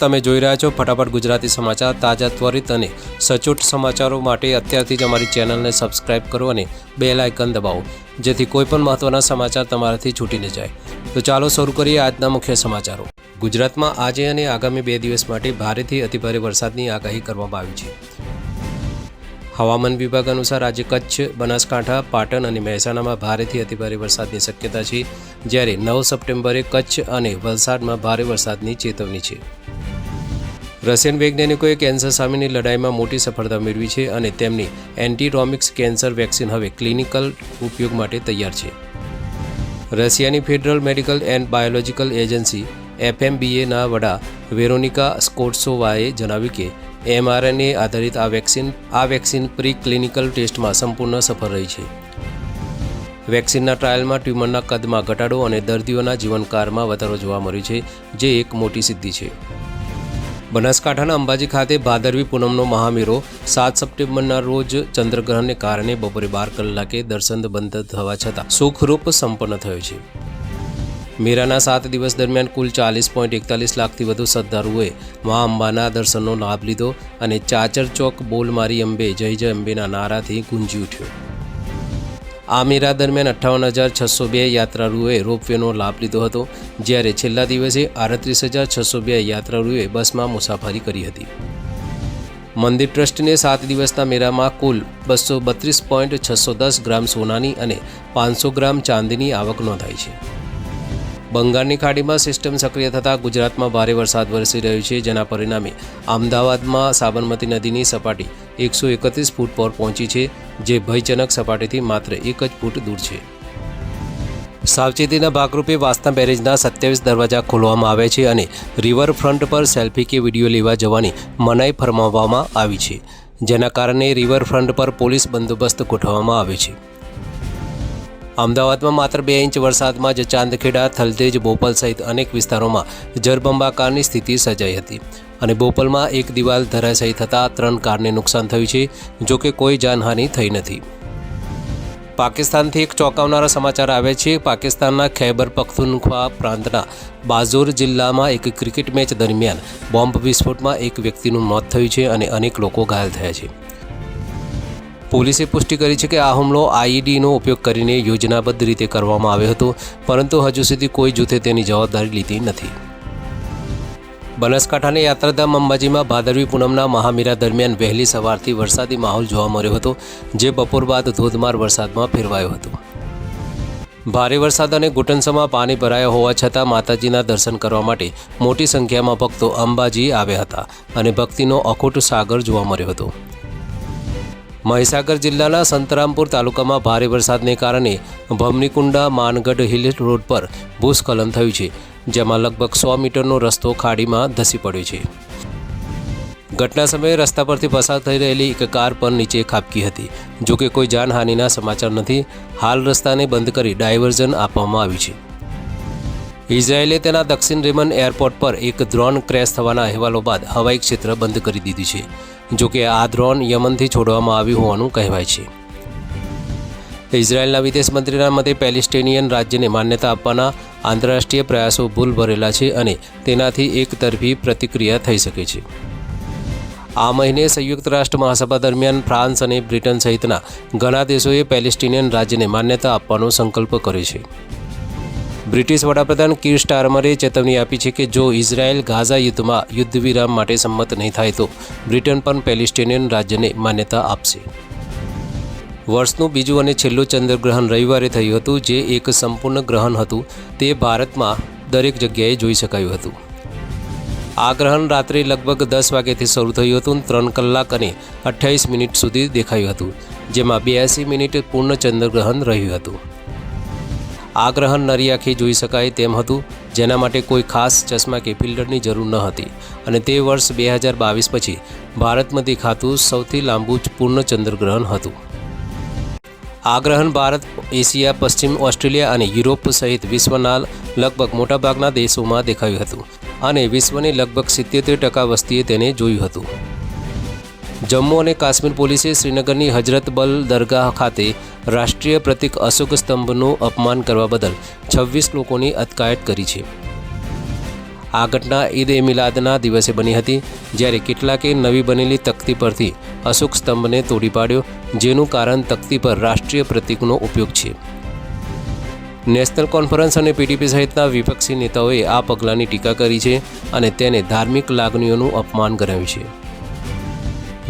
તમે જોઈ રહ્યા છો ફટાફટ ગુજરાતી સમાચાર તાજા ત્વરિત અને સચોટ સમાચારો માટે અત્યારથી જ અમારી ચેનલને સબસ્ક્રાઇબ કરો અને બે લાઇકન દબાવો, જેથી કોઈપણ મહત્ત્વના સમાચાર તમારાથી છૂટી ન જાય. તો ચાલો શરૂ કરીએ આજના મુખ્ય સમાચારો. ગુજરાતમાં આજે અને આગામી બે દિવસ માટે ભારેથી અતિભારે વરસાદની આગાહી કરવામાં આવી છે. હવામાન વિભાગ અનુસાર આજે કચ્છ, બનાસકાંઠા, પાટણ અને મહેસાણામાં ભારેથી અતિભારે વરસાદની શક્યતા છે, જ્યારે નવ સપ્ટેમ્બરે કચ્છ અને વલસાડમાં ભારે વરસાદની ચેતવણી છે. રશિયન વૈજ્ઞાનિકોએ કેન્સર સામેની લડાઈમાં મોટી સફળતા મેળવી છે અને તેમની એન્ટીરોમિક્સ કેન્સર વેક્સિન હવે ક્લિનિકલ ઉપયોગ માટે તૈયાર છે. રશિયાની federal medical and biological agency એફએમબીએના વડા વેરોનિકા સ્કોટસોવાએ જણાવ્યું કે એમઆરએનએ આધારિત આ વેક્સિન આ વેક્સિન પ્રી ક્લિનિકલ ટેસ્ટમાં સંપૂર્ણ સફળ રહી છે. વેક્સિનના ટ્રાયલમાં ટ્યુમરના કદમાં ઘટાડો અને દર્દીઓના જીવનકાળમાં વધારો જોવા મળ્યો છે, જે એક મોટી સિદ્ધિ છે. બનાસકાંઠાના અંબાજી ખાતે ભાદરવી પૂનમનો મહામેરો સાત સપ્ટેમ્બરના રોજ ચંદ્રગ્રહણને કારણે બપોરે બાર કલાકે દર્શન બંધ થવા છતાં સુખરૂપ સંપન્ન થયો છે. મેરાના સાત દિવસ દરમિયાન કુલ ચાલીસ પોઈન્ટ એકતાલીસ લાખથી વધુ શ્રદ્ધાળુઓએ મા અંબાના દર્શનનો લાભ લીધો અને ચાચર ચોક બોલ મારી અંબે જય જય અંબેના નારાથી ગુંજી ઉઠ્યો. આ મેળા દરમિયાન અઠ્ઠાવન હજાર છસો બે યાત્રાળુઓએ રોપવેનો લાભ લીધો હતો, જ્યારે છેલ્લા દિવસે આડત્રીસ હજાર છસો બે યાત્રાળુઓએ બસમાં મુસાફરી કરી હતી. મંદિર ટ્રસ્ટને સાત દિવસના મેળામાં કુલ બસો બત્રીસ પોઈન્ટ છસો દસ ગ્રામ સોનાની અને પાંચસો ગ્રામ ચાંદીની આવક નોંધાઈ છે. બંગાળની ખાડીમાં સિસ્ટમ સક્રિય થતાં ગુજરાતમાં ભારે વરસાદ વરસી રહ્યો છે, જેના પરિણામે અમદાવાદમાં સાબરમતી નદીની સપાટી એકસો એકત્રીસ ફૂટ પર પહોંચી છે, જે ભયજનક સપાટીથી માત્ર એક જ ફૂટ દૂર છે. સાવચેતીના ભાગરૂપે વાસ્તા બેરેજના સત્યાવીસ દરવાજા ખોલવામાં આવ્યા છે અને રિવરફ્રન્ટ પર સેલ્ફી કે વીડિયો લેવા જવાની મનાઈ ફરમાવવામાં આવી છે, જેના કારણે રિવરફ્રન્ટ પર પોલીસ બંદોબસ્ત ગોઠવવામાં આવ્યો છે. અમદાવાદમાં માત્ર બે ઇંચ વરસાદમાં જ ચાંદખેડા, થલતેજ, બોપલ સહિત અનેક વિસ્તારોમાં જળબંબાકારની સ્થિતિ સર્જાઈ હતી અને બોપલમાં એક દિવાલ ધરાશાયી થતાં ત્રણ કારને નુકસાન થયું છે, જો કે કોઈ જાનહાનિ થઈ નથી. પાકિસ્તાનથી એક ચોંકાવનારા સમાચાર આવે છે. પાકિસ્તાનના ખૈબર પખ્તુનખ્વા પ્રાંતના બાઝોર જિલ્લામાં એક ક્રિકેટ મેચ દરમિયાન બોમ્બ વિસ્ફોટમાં એક વ્યક્તિનું મોત થયું છે અને અનેક લોકો ઘાયલ થયા છે. પોલીસે પુષ્ટિ કરી છે કે આ હુમલો આઈઈડીનો ઉપયોગ કરીને યોજનાબદ્ધ રીતે કરવામાં આવ્યો હતો, પરંતુ હજુ સુધી કોઈ જૂથે તેની જવાબદારી લીધી નથી. બનાસકાંઠાની યાત્રાધામ અંબાજીમાં ભાદરવી પૂનમના મહામીરા દરમિયાન વહેલી સવારથી વરસાદી માહોલ જોવા મળ્યો હતો, જે બપોર બાદ ધોધમાર વરસાદમાં ફેરવાયો હતો. ભારે વરસાદ અને ઘૂંટણસમાં પાણી ભરાયા હોવા છતાં માતાજીના દર્શન કરવા માટે મોટી સંખ્યામાં ભક્તો અંબાજી આવ્યા હતા અને ભક્તિનો અખૂટ સાગર જોવા મળ્યો હતો. મહીસાગર જિલ્લાના સંતરામપુર તાલુકામાં ભારે વરસાદને કારણે ભમનીકુંડા માનગઢ હિલ રોડ પર ભૂસ્ખલન થયું છે, જેમાં લગભગ સો મીટરનો રસ્તો ખાડીમાં ધસી પડ્યો છે. ઘટના સમયે રસ્તા પરથી પસાર થઈ રહેલી એક કાર પણ નીચે ખાબકી હતી. જો કે કોઈ જાનહાનિના સમાચાર નથી, હાલ રસ્તાને બંધ કરી ડાયવર્ઝન આપવામાં આવ્યું છે. ઇઝરાયેલે તેના દક્ષિણ રેમન એરપોર્ટ પર એક ડ્રોન ક્રેશ થવાના અહેવાલો બાદ હવાઈ ક્ષેત્ર બંધ કરી દીધું છે, જો કે આ ડ્રોન યમનથી છોડવામાં આવ્યું હોવાનું કહેવાય છે. ઇઝરાયેલના વિદેશ મંત્રીના મતે પેલેસ્ટિનિયન રાજ્યને માન્યતા આપવાના આંતરરાષ્ટ્રીય પ્રયાસો ભૂલ ભરેલા છે અને તેનાથી એકતરફી પ્રતિક્રિયા થઈ શકે છે. આ મહિને સંયુક્ત રાષ્ટ્ર મહાસભા દરમિયાન ફ્રાન્સ અને બ્રિટન સહિતના ઘણા દેશોએ પેલેસ્ટિનિયન રાજ્યને માન્યતા આપવાનો સંકલ્પ કર્યો છે. બ્રિટિશ વડાપ્રધાન કીર સ્ટારમરે ચેતવણી આપી છે કે જો ઇઝરાયેલ ગાઝા યુદ્ધમાં યુદ્ધ વિરામ માટે સંમત નહીં થાય તો બ્રિટન પણ પેલેસ્ટિનિયન રાજ્યને માન્યતા આપશે. વર્ષનું બીજું અને છેલ્લું ચંદ્રગ્રહણ રવિવારે થયું હતું, જે એક સંપૂર્ણ ગ્રહણ હતું, તે ભારતમાં દરેક જગ્યાએ જોઈ શકાયું હતું. આ ગ્રહણ રાત્રે લગભગ દસ વાગ્યાથી શરૂ થયું હતું, ત્રણ કલાક અને અઠ્યાવીસ મિનિટ સુધી દેખાયું હતું, જેમાં બ્યાસી મિનિટ પૂર્ણ ચંદ્રગ્રહણ રહ્યું હતું. આ ગ્રહણ નરી આંખે જોઈ શકાય તેમ હતું, જેના માટે કોઈ ખાસ ચશ્મા કે ફિલ્ટરની જરૂર ન હતી. અને તે વર્ષ બે હજાર બાવીસ પછી ભારતમાં દેખાતું સૌથી લાંબુ પૂર્ણ ચંદ્રગ્રહણ હતું. આ ગ્રહણ ભારત, એશિયા, પશ્ચિમ ઓસ્ટ્રેલિયા અને યુરોપ સહિત વિશ્વના લગભગ મોટાભાગના દેશોમાં દેખાયું હતું. અને વિશ્વની લગભગ સિત્યોતેર ટકા વસ્તીએ તેને જોયું હતું. જમ્મુ અને કાશ્મીર પોલીસે શ્રીનગરની હજરત બલ દરગાહ ખાતે રાષ્ટ્રીય પ્રતિક અશોક સ્તંભનું અપમાન કરવા બદલ છવ્વીસ લોકોની અટકાયત કરી છે. આ ઘટના ઈદ એ મિલાદના દિવસે બની હતી, જ્યારે કેટલાકે નવી બનેલી તકતી પરથી અશોક સ્તંભને તોડી પાડ્યો, જેનું કારણ તકતી પર રાષ્ટ્રીય પ્રતિકનો ઉપયોગ છે. નેશનલ કોન્ફરન્સ અને પીડીપી સહિતના વિપક્ષી નેતાઓએ આ પગલાંની ટીકા કરી છે અને તેને ધાર્મિક લાગણીઓનું અપમાન ગણાવ્યું છે.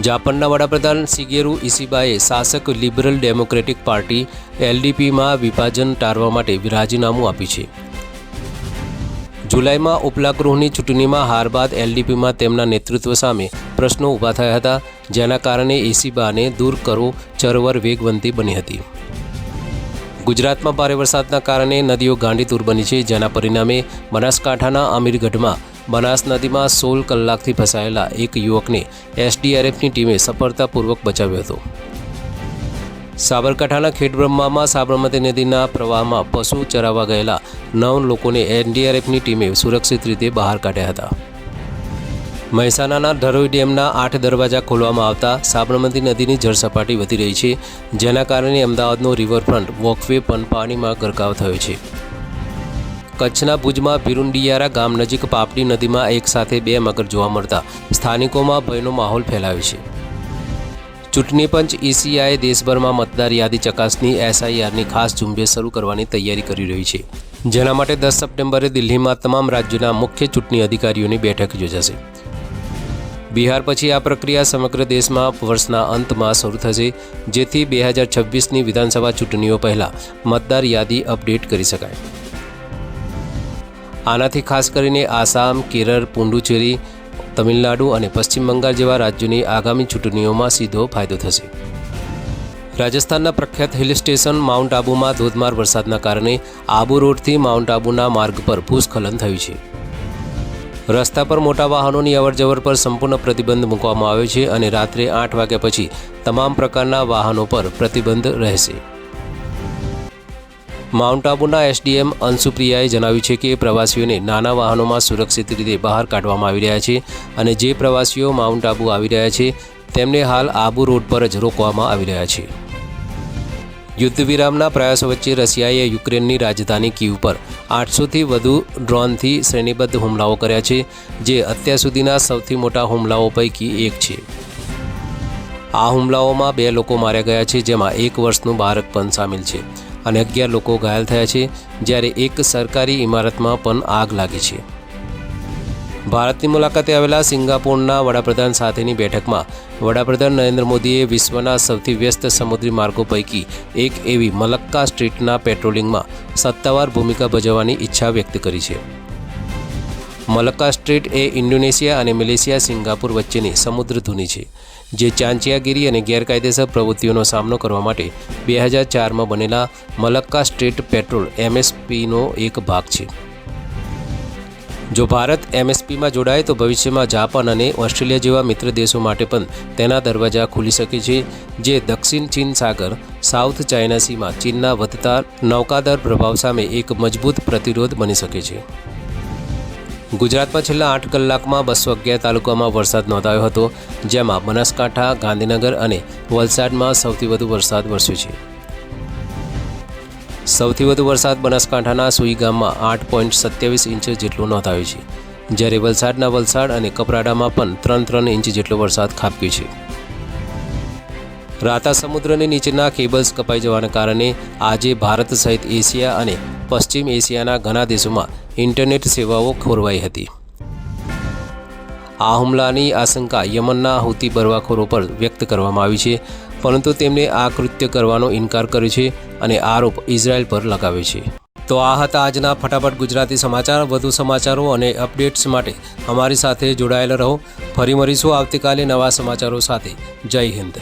જાપાનના વડાપ્રધાન સિગેરુ ઇસીબાએ શાસક લિબરલ ડેમોક્રેટિક પાર્ટી એલડીપીમાં વિભાજન ટાળવા માટે રાજીનામું આપ્યું છે. જુલાઈમાં ઉપલા ગૃહની ચૂંટણીમાં હાર બાદ એલડીપીમાં તેમના નેતૃત્વ સામે પ્રશ્નો ઊભા થયા હતા, જેના કારણે ઇસીબાને દૂર કરવો ચરવર વેગવંતી બની હતી. ગુજરાતમાં ભારે વરસાદના કારણે નદીઓ ગાંડીતુર બની છે, જેના પરિણામે બનાસકાંઠાના અમીરગઢમાં બનાસ નદીમાં સોળ કલાકથી ફસાયેલા એક યુવકને એસડીઆરએફની ટીમે સફળતાપૂર્વક બચાવ્યો હતો. સાબરકાંઠાના ખેડબ્રહ્મામાં સાબરમતી નદીના પ્રવાહમાં પશુ ચરાવવા ગયેલા નવ લોકોને એનડીઆરએફની ટીમે સુરક્ષિત રીતે બહાર કાઢ્યા હતા. મહેસાણાના ધરોઈ ડેમના આઠ દરવાજા ખોલવામાં આવતા સાબરમતી નદીની જળસપાટી વધી રહી છે, જેના કારણે અમદાવાદનો રિવરફ્રન્ટ વોકવે પણ પાણીમાં ગરકાવ થયો છે. કચ્છના ભુજમાં ભીરુંડિયારા ગામ નજીક પાપડી નદીમાં એક સાથે બે મગર જોવા મળતા સ્થાનિકોમાં ભયનો માહોલ ફેલાયો છે. ચૂંટણી પંચ ઈસીઆઈ દેશભરમાં મતદાર યાદી ચકાસણી એસઆઈઆરની ખાસ ઝુંબેશ શરૂ કરવાની તૈયારી કરી રહી છે. જેના માટે દસ સપ્ટેમ્બરે દિલ્હીમાં તમામ રાજ્યોના મુખ્ય ચૂંટણી અધિકારીઓની બેઠક યોજાશે. બિહાર પછી આ પ્રક્રિયા સમગ્ર દેશમાં વર્ષના અંતમાં શરૂ થશે, જેથી બે હજાર છવ્વીસની વિધાનસભા ચૂંટણીઓ પહેલાં મતદાર યાદી અપડેટ કરી શકાય. આનાથી ખાસ કરીને આસામ, કેરળ, પુંડુચેરી, તમિલનાડુ અને પશ્ચિમ બંગાળ જેવા રાજ્યોની આગામી ચૂંટણીઓમાં સીધો ફાયદો થશે. રાજસ્થાનના પ્રખ્યાત હિલ સ્ટેશન માઉન્ટ આબુમાં ધોધમાર વરસાદના કારણે આબુ રોડથી માઉન્ટ આબુના માર્ગ પર ભૂસ્ખલન થયું છે. રસ્તા પર મોટા વાહનોની અવરજવર પર સંપૂર્ણ પ્રતિબંધ મૂકવામાં આવ્યો છે અને રાત્રે આઠ વાગ્યા પછી તમામ પ્રકારના વાહનો પર પ્રતિબંધ રહેશે. માઉન્ટ આબુના એસડીએમ અંશુપ્રિયાએ જણાવ્યું છે કે પ્રવાસીઓને નાના વાહનોમાં સુરક્ષિત રીતે બહાર કાઢવામાં આવી રહ્યા છે અને જે પ્રવાસીઓ માઉન્ટ આબુ આવી રહ્યા છે, તેમને હાલ આબુ રોડ પર જ રોકવામાં આવી રહ્યા છે. યુદ્ધ વિરામના પ્રયાસો વચ્ચે રશિયાએ યુક્રેનની રાજધાની કીવ પર આઠસોથી વધુ ડ્રોનથી શ્રેણીબદ્ધ હુમલાઓ કર્યા છે, જે અત્યાર સુધીના સૌથી મોટા હુમલાઓ પૈકી એક છે. આ હુમલાઓમાં બે લોકો માર્યા ગયા છે, જેમાં એક વર્ષનું બાળક પણ સામેલ છે. અને અગિયાર લોકો ઘાયલ થયા છે, જ્યારે એક સરકારી ઇમારતમાં પણ આગ લાગી છે. ભારતની મુલાકાતે આવેલા સિંગાપોરના વડાપ્રધાન સાથેની બેઠકમાં વડાપ્રધાન નરેન્દ્ર મોદીએ વિશ્વના સૌથી વ્યસ્ત સમુદ્રી માર્ગો પૈકી એક એવી મલક્કા સ્ટ્રીટના પેટ્રોલિંગમાં સત્તાવાર ભૂમિકા ભજવવાની ઈચ્છા વ્યક્ત કરી છે. મલક્કા સ્ટ્રીટ એ ઇન્ડોનેશિયા અને મલેશિયા સિંગાપુર વચ્ચેની સમુદ્ર ધુની છે, જે ચાંચિયાગીરી અને ગેરકાયદેસર પ્રવૃત્તિઓનો સામનો કરવા માટે બે હજાર ચારમાં બનેલા મલક્કા સ્ટ્રીટ પેટ્રોલ એમએસપીનો એક ભાગ છે. જો ભારત એમએસપીમાં જોડાય તો ભવિષ્યમાં જાપાન અને ઓસ્ટ્રેલિયા જેવા મિત્ર દેશો માટે પણ તેના દરવાજા ખુલી શકે છે, જે દક્ષિણ ચીન સાગર, સાઉથ ચાઇના સીમાં ચીનના વધતા નૌકાદર પ્રભાવ સામે એક મજબૂત પ્રતિરોધ બની શકે છે. ગુજરાતમાં છેલ્લા આઠ કલાકમાં બસો અગિયાર તાલુકામાં વરસાદ નોંધાયો હતો, જેમાં બનાસકાંઠા, ગાંધીનગર અને વલસાડમાં સૌથી વધુ વરસાદ વરસ્યો છે. સૌથી વધુ વરસાદ બનાસકાંઠાના સુઈ ગામમાં આઠ પોઈન્ટ સત્યાવીસ ઇંચ જેટલો નોંધાયો છે. જ્યારે વલસાડના વલસાડ અને કપરાડામાં પણ ત્રણ ત્રણ ઇંચ જેટલો વરસાદ ખાબક્યો છે. રાતા સમુદ્રની નીચેના કેબલ્સ કપાઈ જવાના કારણે આજે ભારત સહિત એશિયા અને પશ્ચિમ એશિયાના ઘણા દેશોમાં ઇન્ટરનેટ સેવાઓ ખોરવાઈ હતી. આ હુમલાની આશંકા યમનના હુતી બરવાખોરો પર વ્યક્ત કરવામાં આવી છે, પરંતુ તેમણે આ કૃત્ય કરવાનો ઇનકાર કર્યો છે અને આરોપ ઇઝરાયલ પર લગાવ્યો છે. તો આ હતા આજના ફટાફટ ગુજરાતી સમાચાર. વધુ સમાચારો અને અપડેટ્સ માટે અમારી સાથે જોડાયેલા રહો. ફરી મળીશું આવતીકાલે નવા સમાચારો સાથે. જય હિન્દ.